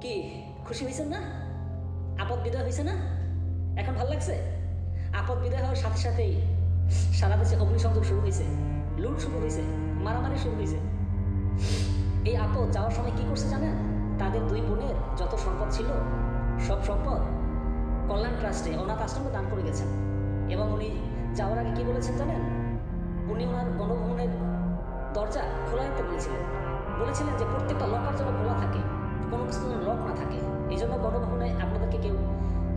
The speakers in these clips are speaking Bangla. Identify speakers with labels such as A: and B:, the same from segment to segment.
A: কি, খুশি হয়েছেন না? আপদ বিদায় হয়েছে না? এখন ভালো লাগছে? আপদ বিদায় হওয়ার সাথে সাথেই সারা দেশে অগ্নিসংযোগ শুরু হয়েছে লুট শুরু হয়েছে মারামারি শুরু হয়েছে এই আপদ যাওয়ার সময় কি করছে জানেন? তাদের দুই বোনের যত সম্পদ ছিল, সব সম্পদ কল্যাণ ট্রাস্টে অনাথ আশ্রমে দান করে গেছেন। এবং উনি যাওয়ার আগে কি বলেছেন জানেন? উনি ওনার গণভবনের দরজা খোলা রাখতে বলেছিলেন। বলেছিলেন যে প্রত্যেকটা লকার যেন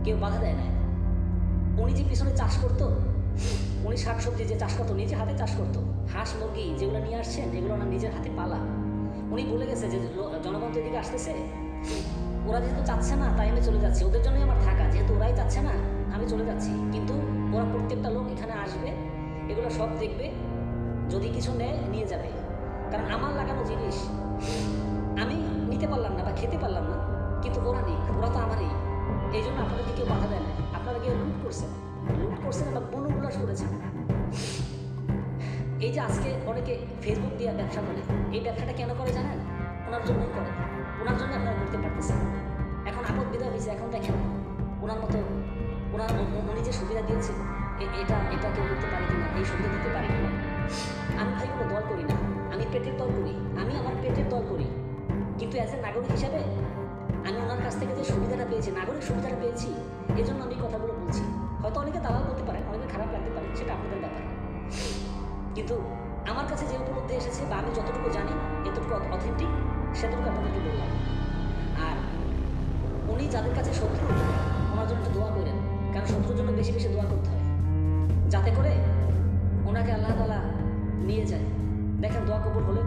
A: কেউ বাধা দেয় না উনি যে পিছনে চাষ করতো, উনি শাকসবজি যে চাষ করতো নিজে হাতে চাষ করতো। হাঁস, মুরগি যেগুলো নিয়ে আসছেন, এগুলো ওনার নিজের হাতে পালা। উনি বলে গেছে যে জনগণ তো এদিকে আসতেছে, ওরা যেহেতু চাচ্ছে না, তাই আমি চলে যাচ্ছি। ওদের জন্যই আমার থাকা। যেহেতু ওরাই চাচ্ছে না, আমি চলে যাচ্ছি। কিন্তু ওরা প্রত্যেকটা লোক এখানে আসবে, এগুলো সব দেখবে, যদি কিছু নেয়, নিয়ে যাবে। কারণ আমার লাগানো জিনিস, আমি নিতে পারলাম না বা খেতে পারলাম কেউ লুট লুট করছেন বা বনগুলাস করেছেন এই যে আজকে অনেকে ফেসবুক দিয়ে ব্যবসা করে, এই ব্যবসাটা কেন করে জানেন? ওনার জন্যই করে। ওনার জন্য আপনারা করতে পারতেছেন। এখন আপদ বিদায় হয়েছে, এখন দেখেন ওনার মতো, ওনার উনি যে সুবিধা দিয়েছেন এটা এটা কেউ করতে পারে কিনা, এই সুবিধা দিতে পারে কিনা। আমি ভাই কোনো দল করি না। আমি পেটের দল করি। আমি আমার পেটের দল করি। কিন্তু অ্যাজ এ নাগরিক হিসাবে ওনার কাছ থেকে যে সুবিধাটা পেয়েছি, নাগরিক সুবিধাটা পেয়েছি এই জন্য আমি কথাগুলো বলছি। হয়তো অনেকে দালাল বলতে পারেন অনেকে খারাপ লাগতে পারে, সেটা আপনাদের ব্যাপার। কিন্তু আমার কাছে যে উপলব্ধি এসেছে বা আমি যতটুকু জানি, এতটুকু অথেন্টিক সেটুকু আপনাদেরকে বললাম। আর উনি যাদের কাছে শত্রু, ওনার জন্য দোয়া করেন, কারণ শত্রুর জন্য বেশি বেশি দোয়া করতে হয়। যাতে করে ওনাকে আল্লাহ তালা নিয়ে যায়। দেখেন দোয়া কবুল হলে